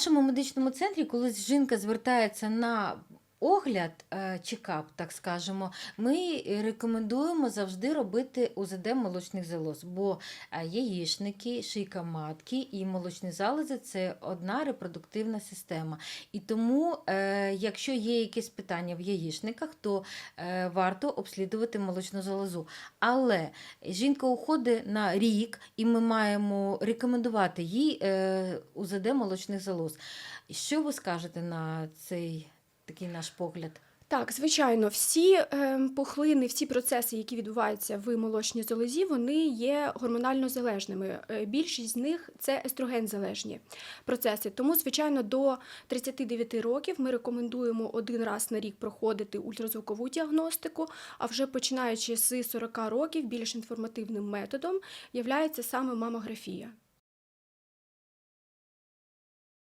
нашому медичному центрі, коли жінка звертається на огляд, е, чекап, так скажемо, ми рекомендуємо завжди робити УЗД молочних залоз, бо е, яєчники, шийка матки і молочні залози це одна репродуктивна система. І тому, е, якщо є якісь питання в яєчниках, то варто обслідувати молочну залозу. Але жінка уходить на рік, і ми маємо рекомендувати їй УЗД молочних залоз. Що ви скажете на цей такий наш погляд? Так, звичайно, всі е, пухлини, всі процеси, які відбуваються в молочній залозі, вони є гормонально залежними. Е, Більшість з них це естроген-залежні процеси. Тому, звичайно, до 39 років ми рекомендуємо один раз на рік проходити ультразвукову діагностику, а вже починаючи з 40 років більш інформативним методом являється саме мамографія.